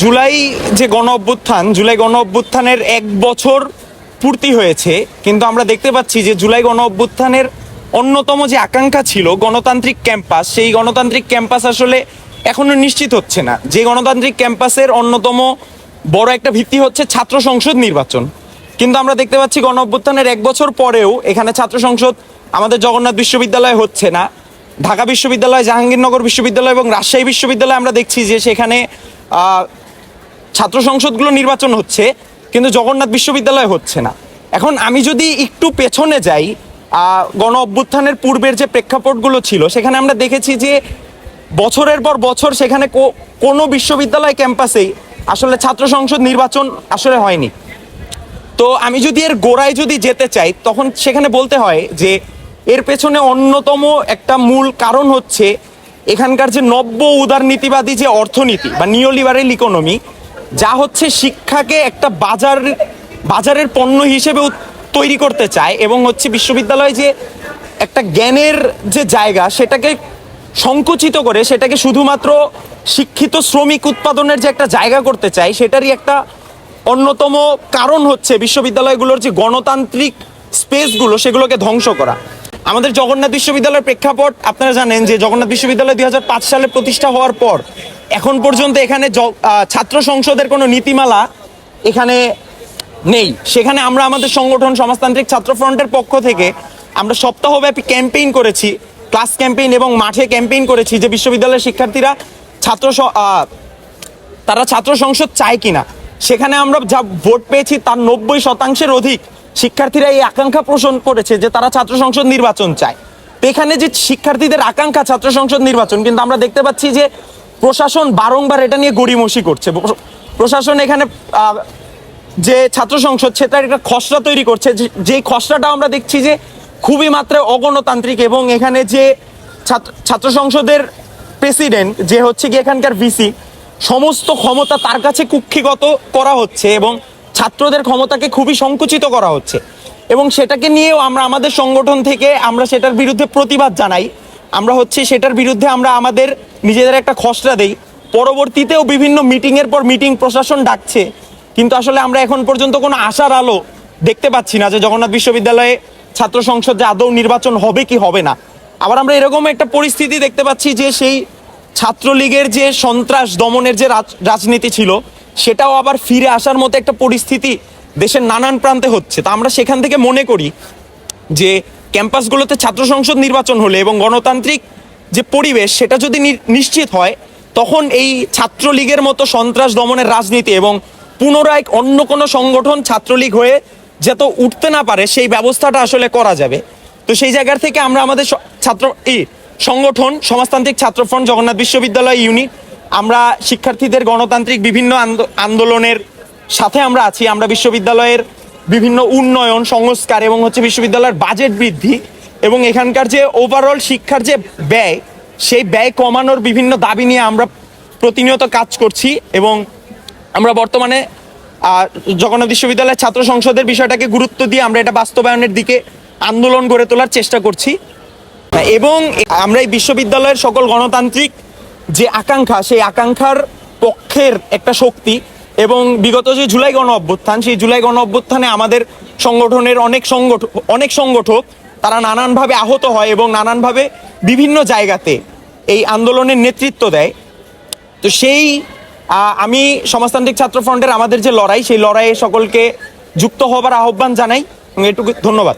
জুলাই যে গণ অভ্যুত্থান, জুলাই গণ অভ্যুত্থানের এক বছর পূর্তি হয়েছে, কিন্তু আমরা দেখতে পাচ্ছি যে জুলাই গণ অভ্যুত্থানের অন্যতম যে আকাঙ্ক্ষা ছিল গণতান্ত্রিক ক্যাম্পাস, সেই গণতান্ত্রিক ক্যাম্পাস আসলে এখনও নিশ্চিত হচ্ছে না। যে গণতান্ত্রিক ক্যাম্পাসের অন্যতম বড় একটা ভিত্তি হচ্ছে ছাত্র সংসদ নির্বাচন। কিন্তু আমরা দেখতে পাচ্ছি গণ অভ্যুত্থানের এক বছর পরেও এখানে ছাত্র সংসদ আমাদের জগন্নাথ বিশ্ববিদ্যালয়ে হচ্ছে না। ঢাকা বিশ্ববিদ্যালয়, জাহাঙ্গীরনগর বিশ্ববিদ্যালয় এবং রাজশাহী বিশ্ববিদ্যালয়ে আমরা দেখছি যে সেখানে ছাত্র সংসদগুলো নির্বাচন হচ্ছে, কিন্তু জগন্নাথ বিশ্ববিদ্যালয় হচ্ছে না। এখন আমি যদি একটু পেছনে যাই গণ অভ্যুত্থানের পূর্বের যে প্রেক্ষাপটগুলো ছিল, সেখানে আমরা দেখেছি যে বছরের পর বছর সেখানে কোনো বিশ্ববিদ্যালয় ক্যাম্পাসেই আসলে ছাত্র সংসদ নির্বাচন আসলে হয়নি। তো আমি যদি এর গোড়ায় যদি যেতে চাই, তখন সেখানে বলতে হয় যে এর পেছনে অন্যতম একটা মূল কারণ হচ্ছে এখানকার যে নব্য উদারনীতিবাদী যে অর্থনীতি বা নিওলিবারেল ইকোনমি যা হচ্ছে শিক্ষাকে একটা বাজার, বাজারের পণ্য হিসেবে তৈরি করতে চায় এবং হচ্ছে বিশ্ববিদ্যালয় যে একটা জ্ঞানের যে জায়গা সেটাকে সংকুচিত করে, সেটাকে শুধুমাত্র শিক্ষিত শ্রমিক উৎপাদনের যে একটা জায়গা করতে চায়, সেটারই একটা অন্যতম কারণ হচ্ছে বিশ্ববিদ্যালয়গুলোর যে গণতান্ত্রিক স্পেসগুলো সেগুলোকে ধ্বংস করা। আমাদের জগন্নাথ বিশ্ববিদ্যালয়ের প্রেক্ষাপট, আপনারা জানেন যে জগন্নাথ বিশ্ববিদ্যালয় দুই হাজার পাঁচ সালে প্রতিষ্ঠা হওয়ার পর এখন পর্যন্ত এখানে ছাত্র সংসদের কোনো নীতিমালা এখানে নেই। সেখানে আমরা আমাদের সংগঠন সমাজতান্ত্রিক ছাত্র ফ্রন্টের পক্ষ থেকে আমরা সপ্তাহব্যাপী ক্যাম্পেইন করেছি, ক্লাস ক্যাম্পেইন এবং মাঠে ক্যাম্পেইন করেছি যে বিশ্ববিদ্যালয়ের শিক্ষার্থীরা ছাত্র তারা ছাত্র সংসদ চায় কিনা। সেখানে আমরা যা ভোট পেয়েছি তার নব্বই শতাংশের অধিক শিক্ষার্থীরা এই আকাঙ্ক্ষা পোষণ করেছে যে তারা ছাত্র সংসদ নির্বাচন চায়। তো এখানে যে শিক্ষার্থীদের আকাঙ্ক্ষা ছাত্র সংসদ নির্বাচন, কিন্তু আমরা দেখতে পাচ্ছি যে প্রশাসন বারংবার এটা নিয়ে গড়িমসি করছে। প্র- প্রশাসন এখানে যে ছাত্র সংসদ সেটার একটা খসড়া তৈরি করছে। যে- যেই খসড়াটা আমরা দেখছি যে খুবই মাত্রায় অগণতান্ত্রিক এবং এখানে যে ছাত্র সংসদের প্রেসিডেন্ট, যে হচ্ছে কি এখানকার ভিসি, সমস্ত ক্ষমতা তার কাছে কুক্ষিগত করা হচ্ছে এবং ছাত্রদের ক্ষমতাকে খুবই সংকুচিত করা হচ্ছে। এবং সেটাকে নিয়েও আমরা, আমাদের সংগঠন থেকে আমরা সেটার বিরুদ্ধে প্রতিবাদ জানাই। আমরা হচ্ছে সেটার বিরুদ্ধে আমরা আমাদের নিজেদের একটা খসড়া দেই। পরবর্তীতেও বিভিন্ন মিটিংয়ের পর মিটিং প্রশাসন ডাকছে। কিন্তু আসলে আমরা এখন পর্যন্ত কোনো আশার আলো দেখতে পাচ্ছি না যে জগন্নাথ বিশ্ববিদ্যালয়ে ছাত্র সংসদে আদৌ নির্বাচন হবে কি হবে না। আবার আমরা এরকম একটা পরিস্থিতি দেখতে পাচ্ছি যে সেই ছাত্রলীগের যে সন্ত্রাস দমনের যে রাজ- রাজনীতি ছিল, সেটাও আবার ফিরে আসার মতো একটা পরিস্থিতি দেশের নানান প্রান্তে হচ্ছে। তা আমরা সেখান থেকে মনে করি যে ক্যাম্পাসগুলোতে ছাত্র সংসদ নির্বাচন হলে এবং গণতান্ত্রিক যে পরিবেশ সেটা যদি নিশ্চিত হয়, তখন এই ছাত্রলীগের মতো সন্ত্রাস দমনের রাজনীতি এবং পুনরায় অন্য কোনো সংগঠন ছাত্রলীগ হয়ে যত উঠতে না পারে, সেই ব্যবস্থাটা আসলে করা যাবে। তো সেই জায়গার থেকে আমরা আমাদের ছাত্র এই সংগঠন, সমাজতান্ত্রিক ছাত্র ফ্রন্ট, জগন্নাথ বিশ্ববিদ্যালয় ইউনিট, আমরা শিক্ষার্থীদের গণতান্ত্রিক বিভিন্ন আন্দো- আন্দোলনের সাথে আমরা আছি। আমরা বিশ্ববিদ্যালয়ের বিভিন্ন উন্নয়ন, সংস্কার এবং হচ্ছে বিশ্ববিদ্যালয়ের বাজেট বৃদ্ধি এবং এখানকার যে ওভারঅল শিক্ষার যে ব্যয়, সেই ব্যয় কমানোর বিভিন্ন দাবি নিয়ে আমরা প্রতিনিয়ত কাজ করছি এবং আমরা বর্তমানে জগন্নাথ বিশ্ববিদ্যালয়ের ছাত্র সংসদের বিষয়টাকে গুরুত্ব দিয়ে আমরা এটা বাস্তবায়নের দিকে আন্দোলন গড়ে তোলার চেষ্টা করছি। এবং আমরা এই বিশ্ববিদ্যালয়ের সকল গণতান্ত্রিক যে আকাঙ্ক্ষা, সেই আকাঙ্ক্ষার পক্ষের একটা শক্তি এবং বিগত যে জুলাই গণ অভ্যুত্থান, সেই জুলাই গণ অভ্যুত্থানে আমাদের সংগঠনের অনেক সংগঠন অনেক সংগঠক, তারা নানানভাবে আহত হয় এবং নানানভাবে বিভিন্ন জায়গাতে এই আন্দোলনের নেতৃত্ব দেয়। তো সেই আমি সমাজতান্ত্রিক ছাত্র ফ্রন্টের আমাদের যে লড়াই, সেই লড়াইয়ে সকলকে যুক্ত হবার আহ্বান জানাই এবং এটুকু ধন্যবাদ।